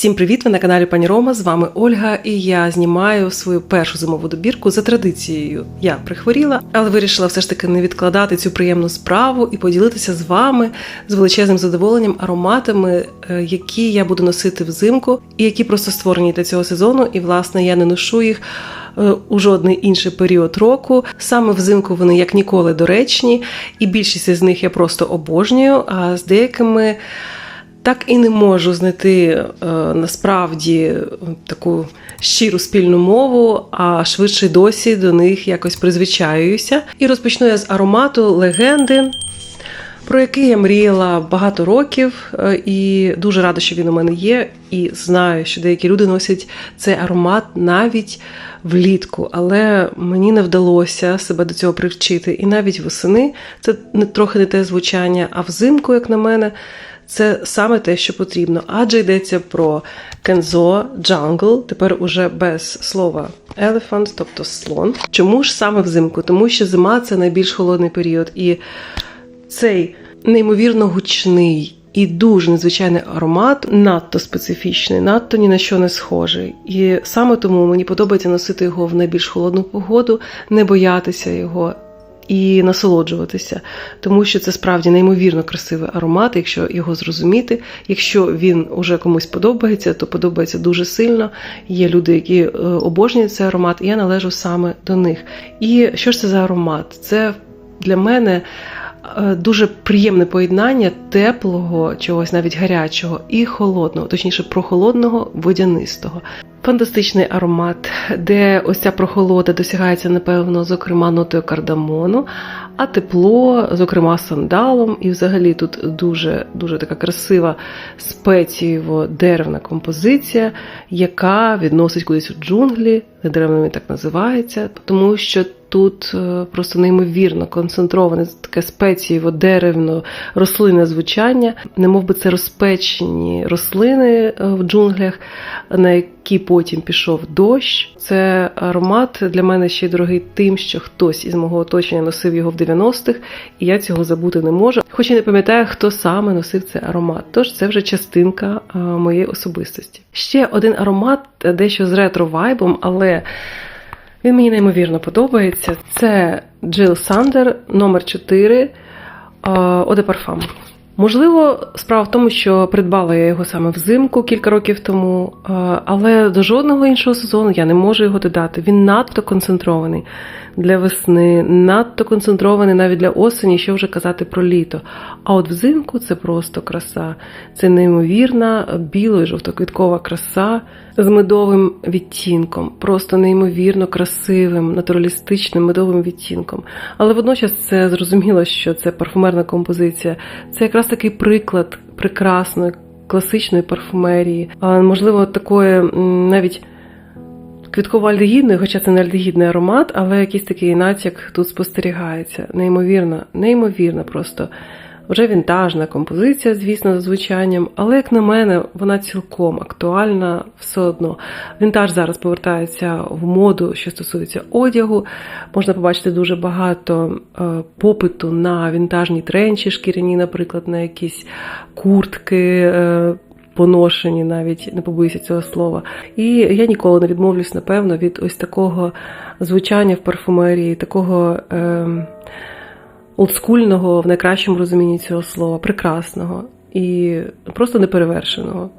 Всім привіт! Ви на каналі Пані Рома. З вами Ольга, і я знімаю свою першу зимову добірку за традицією. Я прихворіла, але вирішила все ж таки не відкладати цю приємну справу і поділитися з вами з величезним задоволенням ароматами, е, які я буду носити взимку, і які просто створені для цього сезону. І власне я не ношу їх. е, У жодний інший період року саме взимку вони як ніколи доречні, і більшість із них я просто обожнюю. А з деякими так і не можу знайти е, насправді е, таку щиру спільну мову, а швидше досі до них якось призвичаююся. І розпочну я з аромату легенди. Про який я мріяла багато років, е, і дуже рада, що він у мене є. І знаю, що деякі люди носять цей аромат навіть влітку, але мені не вдалося себе до цього привчити. І навіть восени це не трохи не те звучання, а взимку, як на мене, це саме те, що потрібно. Адже йдеться про кензо, джангл, тепер уже без слова elephant, тобто слон. Чому ж саме взимку? Тому що зима це найбільш холодний період. І цей неймовірно гучний і дуже незвичайний аромат, надто специфічний, надто ні на що не схожий. І саме тому мені подобається носити його в найбільш холодну погоду, не боятися його. І насолоджуватися, тому що це справді неймовірно красивий аромат, якщо його зрозуміти. Якщо він уже комусь подобається, то подобається дуже сильно. Є люди, які е, обожнюють цей аромат, я належу саме до них. І що ж це за аромат? Це для мене е, дуже приємне поєднання теплого, чогось навіть гарячого і холодного, точніше, прохолодного, водянистого. Фантастичний аромат, де ось ця прохолода досягається, напевно, зокрема, нотою кардамону, а тепло, зокрема, сандалом. І взагалі тут дуже дуже така красива спецієво деревна композиція, яка відносить кудись у джунглі, деревними так називається, тому що тут е, просто неймовірно концентроване таке спецієво деревно рослинне звучання, немов би це розпечені рослини е, в джунглях, на які потім пішов дощ. Це аромат для мене ще дорогий тим, що хтось із мого оточення носив його в 90-х, і я цього забути не можу. Хоч і не пам'ятаю, хто саме носив цей аромат. Тож це вже частинка е, моєї особистості. Ще один аромат, дещо з ретро-вайбом, але він мені неймовірно подобається. Це Джил Сандер номер 4 Eau de. Можливо, справа в тому, що придбала я його саме взимку кілька років тому, е, але до жодного іншого сезону я не можу його додати. Він надто концентрований для весни, надто концентрований навіть для осені, що вже казати про літо. А от взимку це просто краса. Це неймовірна біло- і жовтоквіткова краса з медовим відтінком, просто неймовірно красивим, натуралістичним медовим відтінком. Але водночас це зрозуміло, що це парфумерна композиція. Це якраз такий приклад прекрасної класичної парфумерії, а можливо, такої навіть квітково-альдегідної, хоча це не альдегідний аромат, але якийсь такий натяк тут спостерігається. Неймовірно, неймовірно просто. Вже вінтажна композиція, звісно, за звучанням, але, як на мене, вона цілком актуальна все одно. Вінтаж зараз повертається в моду, що стосується одягу. Можна побачити дуже багато е, попиту на вінтажні тренчі, шкіряні, наприклад, на якісь куртки. е, Поношені навіть не побоюся цього слова. І я ніколи не відмовлюсь, напевно, від ось такого звучання в парфумерії, такого. Е- олдскульного в найкращому розумінні цього слова, прекрасного і просто неперевершеного.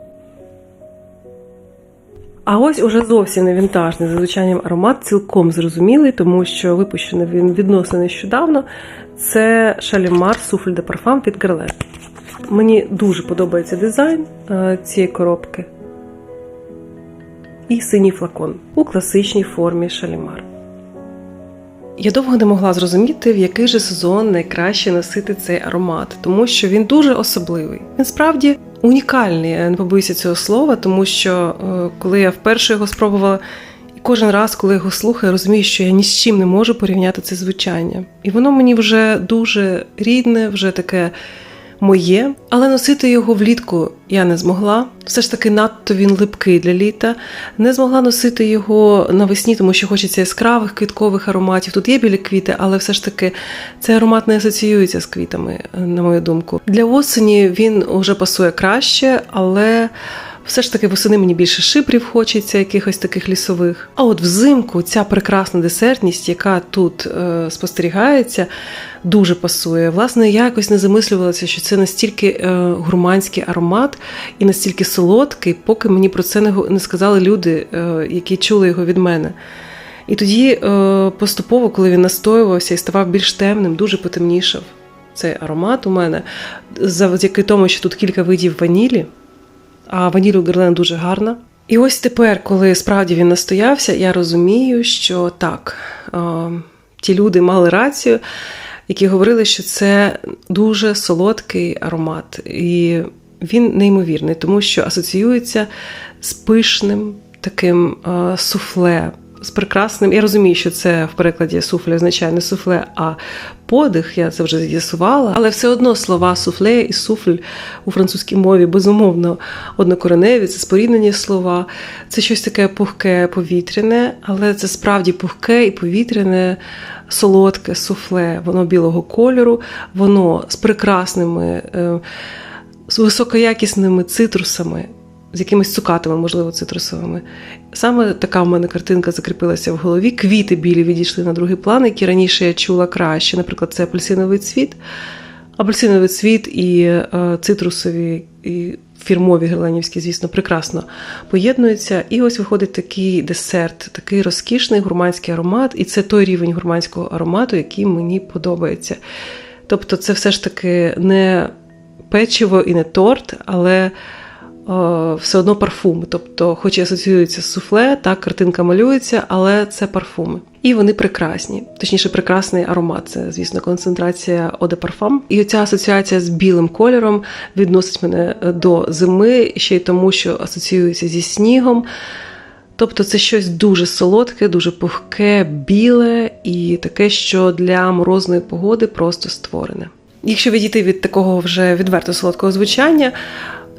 А ось уже зовсім не вінтажний за звучанням аромат, цілком зрозумілий, тому що випущений він відносно нещодавно. Це Шалімар Суфль де Парфам від Герле. Мені дуже подобається дизайн е, цієї коробки. І синій флакон у класичній формі Шалімар. Я довго не могла зрозуміти, в який же сезон найкраще носити цей аромат, тому що він дуже особливий. Він справді унікальний, я не побоюся цього слова, тому що е, коли я вперше його спробувала, і кожен раз, коли його слухаю, я розумію, що я ні з чим не можу порівняти це звучання. І воно мені вже дуже рідне, вже таке моє, але носити його влітку я не змогла. Все ж таки надто він липкий для літа. Не змогла носити його навесні, тому що хочеться яскравих квіткових ароматів. Тут є білі квіти, але все ж таки цей аромат не асоціюється з квітами, на мою думку. Для осені він вже пасує краще, але Все ж таки восени мені більше шипрів хочеться, якихось таких лісових. А от взимку ця прекрасна десертність, яка тут е, спостерігається, дуже пасує. Власне, я якось не замислювалася, що це настільки е, гурманський аромат і настільки солодкий, поки мені про це не, не сказали люди, е, які чули його від мене. І тоді е, поступово, коли він настоювався і ставав більш темним, дуже потемнішав цей аромат у мене, завдяки тому, що тут кілька видів ванілі, а Ванілю Герлен дуже гарна. І ось тепер, коли справді він настоявся, я розумію, що так, ті люди мали рацію, які говорили, що це дуже солодкий аромат, і він неймовірний, тому що асоціюється з пишним таким суфле з прекрасним. Я розумію, що це в перекладі суфле означає не суфле, а подих. Я це вже з'ясувала. Але все одно слова суфле і суфль у французькій мові безумовно однокореневі, це споріднені слова. Це щось таке пухке, повітряне, але це справді пухке і повітряне. Солодке суфле, воно білого кольору, воно з прекрасними, е, з високоякісними цитрусами, з якимись цукатами, можливо, цитрусовими. Саме така в мене картинка закріпилася в голові. Квіти білі відійшли на другий план, які раніше я чула краще. Наприклад, це апельсиновий цвіт. Апельсиновий цвіт і е, цитрусові, і фірмові герленівські, звісно, прекрасно поєднуються. І ось виходить такий десерт, такий розкішний гурманський аромат, і це той рівень гурманського аромату, який мені подобається. Тобто, це все ж таки не печиво і не торт, але все одно парфуми. Тобто, хоч і асоціюються з суфле, так картинка малюється, але це парфуми. І вони прекрасні, точніше, прекрасний аромат. Це, звісно, концентрація оде парфам. І оця асоціація з білим кольором відносить мене до зими, ще й тому, що асоціюється зі снігом. Тобто це щось дуже солодке, дуже пухке, біле і таке, що для морозної погоди просто створене. Якщо відійти від такого вже відверто солодкого звучання,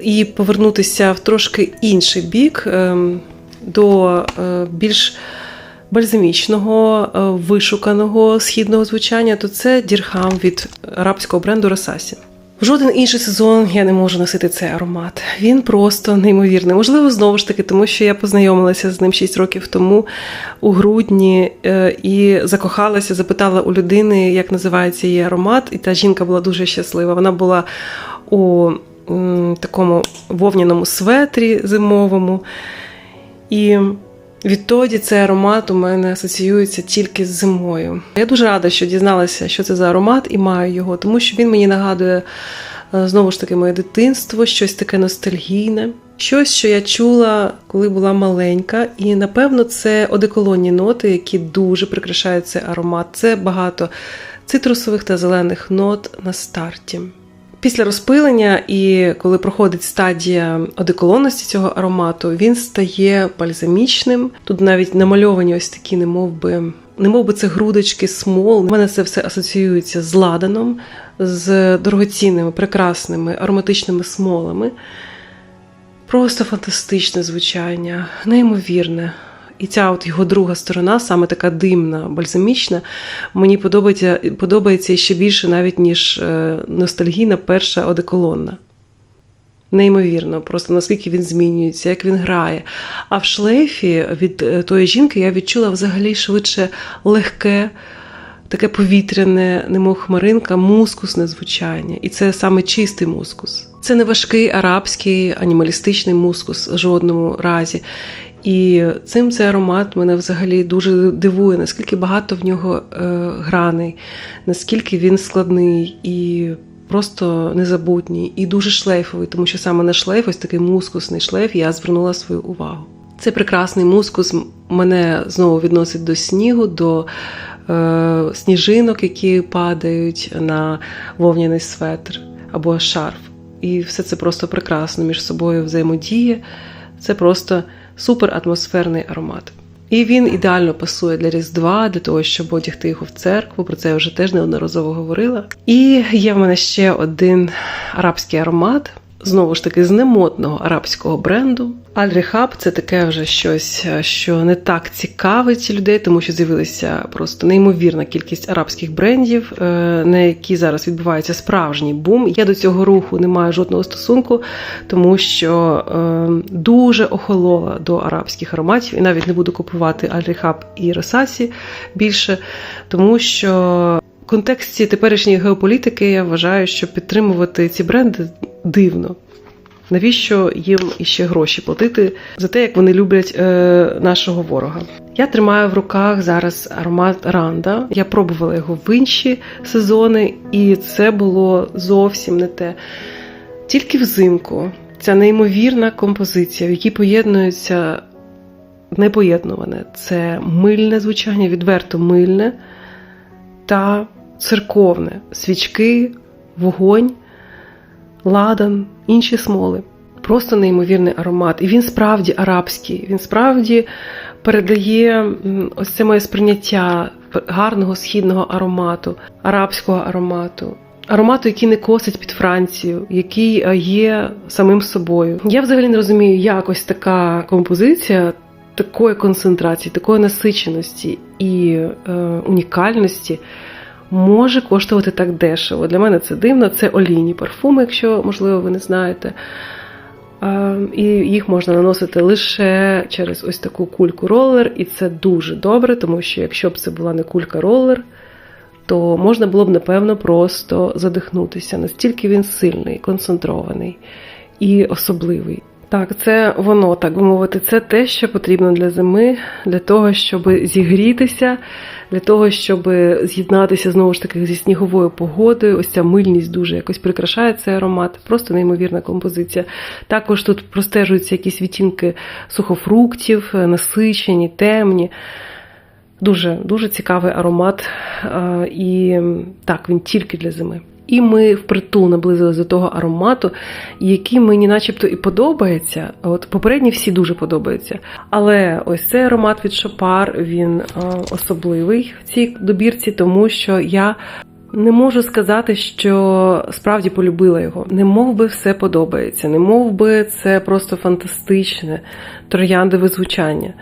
і повернутися в трошки інший бік ем, до е, більш бальзамічного, е, вишуканого східного звучання, то це дірхам від арабського бренду Расасі. В жоден інший сезон я не можу носити цей аромат. Він просто неймовірний. Можливо, знову ж таки, тому що я познайомилася з ним 6 років тому у грудні е, і закохалася, запитала у людини, як називається її аромат, і та жінка була дуже щаслива. Вона була у такому вовняному светрі зимовому. І відтоді цей аромат у мене асоціюється тільки з зимою. Я дуже рада, що дізналася, що це за аромат, і маю його, тому що він мені нагадує е, знову ж таки моє дитинство, щось таке ностальгійне. Щось, що я чула, коли була маленька, і напевно це одеколонні ноти, які дуже прикрашають цей аромат. Це багато цитрусових та зелених нот на старті. Після розпилення, і коли проходить стадія одеколонності цього аромату, він стає бальзамічним. Тут навіть намальовані ось такі, немов би, немов би це грудочки, смол. У мене це все асоціюється з ладаном, з дорогоцінними, прекрасними ароматичними смолами. Просто фантастичне звучання, неймовірне. І ця от його друга сторона, саме така димна, бальзамічна, мені подобається подобається ще більше, навіть ніж е, ностальгійна перша одеколонна. Неймовірно, просто наскільки він змінюється, як він грає. А в шлейфі від е, тої жінки я відчула взагалі швидше легке, таке повітряне, немов хмаринка, мускусне звучання. І це саме чистий мускус. Це не важкий арабський анімалістичний мускус в жодному разі. І цим цей аромат мене взагалі дуже дивує, наскільки багато в нього е, граней, наскільки він складний і просто незабутній, і дуже шлейфовий, тому що саме на шлейф, ось такий мускусний шлейф, я звернула свою увагу. Цей прекрасний мускус мене знову відносить до снігу, до е, сніжинок, які падають на вовняний светр або шарф. І все це просто прекрасно між собою взаємодіє. Це просто супер атмосферний аромат. І він ідеально пасує для Різдва, для того, щоб одягти його в церкву. Про це я вже теж неодноразово говорила. І є в мене ще один арабський аромат. Знову ж таки з немодного арабського бренду. Аль-Рехаб це таке вже щось, що не так цікавить людей, тому що з'явилася просто неймовірна кількість арабських брендів, е, на які зараз відбувається справжній бум. Я до цього руху не маю жодного стосунку, тому що е, дуже охолола до арабських ароматів і навіть не буду купувати Аль-Рехаб і Росасі більше, тому що. Контексті теперішньої геополітики я вважаю, що підтримувати ці бренди дивно. Навіщо їм іще гроші платити за те, як вони люблять е, нашого ворога? Я тримаю в руках зараз аромат Ранда. Я пробувала його в інші сезони, і це було зовсім не те. Тільки взимку ця неймовірна композиція, в якій поєднується непоєднуване. Це мильне звучання, відверто мильне та церковне свічки, вогонь ладан, інші смоли. Просто неймовірний аромат. І він справді арабський. Він справді передає ось це моє сприйняття гарного східного аромату, арабського аромату. Аромату, який не косить під Францію, який є самим собою. Я взагалі не розумію, як ось така композиція такої концентрації, такої насиченості і е, унікальності може коштувати так дешево. Для мене це дивно, це олійні парфуми, якщо, можливо, ви не знаєте. І їх можна наносити лише через ось таку кульку ролер, і це дуже добре, тому що якщо б це була не кулька ролер, то можна було б, напевно, просто задихнутися. Настільки він сильний, концентрований і особливий. Так, це воно, так би мовити, це те, що потрібно для зими, для того, щоб зігрітися, для того, щоб з'єднатися знову ж таки зі сніговою погодою. Ось ця мильність дуже якось прикрашає цей аромат. Просто неймовірна композиція. Також тут простежуються якісь відтінки сухофруктів, насичені, темні. Дуже дуже цікавий аромат. І так, він тільки для зими. І ми впритул наблизилися до того аромату, який мені начебто і подобається. От попередні всі дуже подобаються. Але ось цей аромат від Шопар він е, особливий в цій добірці, тому що я. Не можу сказати, що справді полюбила його. Не мов би все подобається, не мов би це просто фантастичне трояндове звучання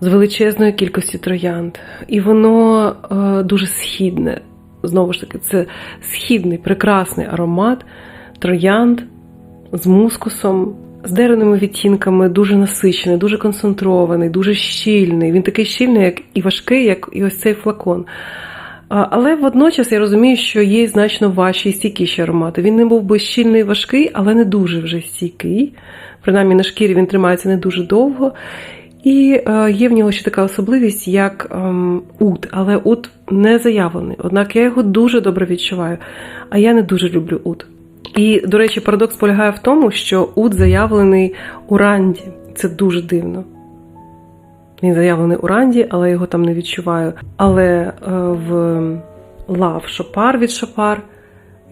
з величезної кількості троянд. І воно е, дуже східне, Знову ж таки, це східний прекрасний аромат, троянд з мускусом, з деревними відтінками, дуже насичений, дуже концентрований, дуже щільний. Він такий щільний, як і важкий, як і ось цей флакон. Але водночас я розумію, що є значно важчі і стійкіші аромати. Він не був би щільний важкий, але не дуже вже стійкий. Принаймні на шкірі він тримається не дуже довго. І е, є в нього ще така особливість, як ем, ут, але ут не заявлений. Однак я його дуже добре відчуваю, а я не дуже люблю ут. І, до речі, парадокс полягає в тому, що ут заявлений у ранді. Це дуже дивно. Він заявлений у ранді, але його там не відчуваю. Але е, в лав шопар від шопар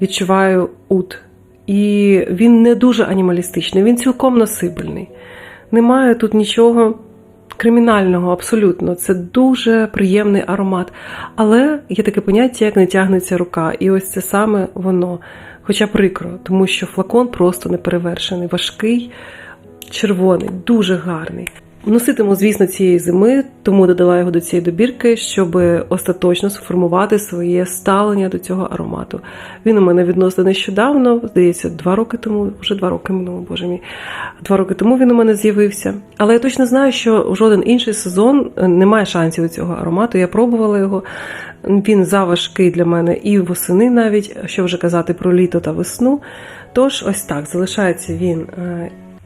відчуваю ут. І він не дуже анімалістичний, він цілком насибельний. Немає тут нічого кримінального, абсолютно. Це дуже приємний аромат. Але є таке поняття, як не тягнеться рука. І ось це саме воно. Хоча прикро, тому що флакон просто неперевершений, важкий, червоний, дуже гарний. Носитиму, звісно, цієї зими, тому додала його до цієї добірки, щоб остаточно сформувати своє ставлення до цього аромату. Він у мене відносно нещодавно, здається, два роки тому, вже два роки минуло, боже мій. Два роки тому він у мене з'явився. Але я точно знаю, що жоден інший сезон е, не має шансів у цього аромату. Я пробувала його. Він заважкий для мене і восени навіть, що вже казати про літо та весну. Тож, ось так залишається він.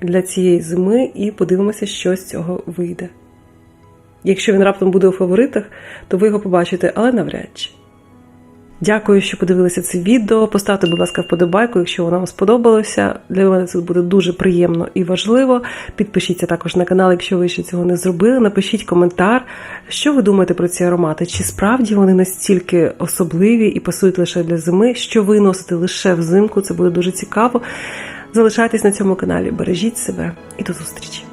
Для цієї зими і подивимося, що з цього вийде. Якщо він раптом буде у фаворитах, то ви його побачите, але навряд чи. Дякую, що подивилися це відео. Поставте, будь ласка, вподобайку, якщо воно вам сподобалося. Для мене це буде дуже приємно і важливо. Підпишіться також на канал, якщо ви ще цього не зробили. Напишіть коментар, що ви думаєте про ці аромати. Чи справді вони настільки особливі і пасують лише для зими, що ви носите лише взимку? Це буде дуже цікаво. Залишайтесь на цьому каналі, бережіть себе і до зустрічі!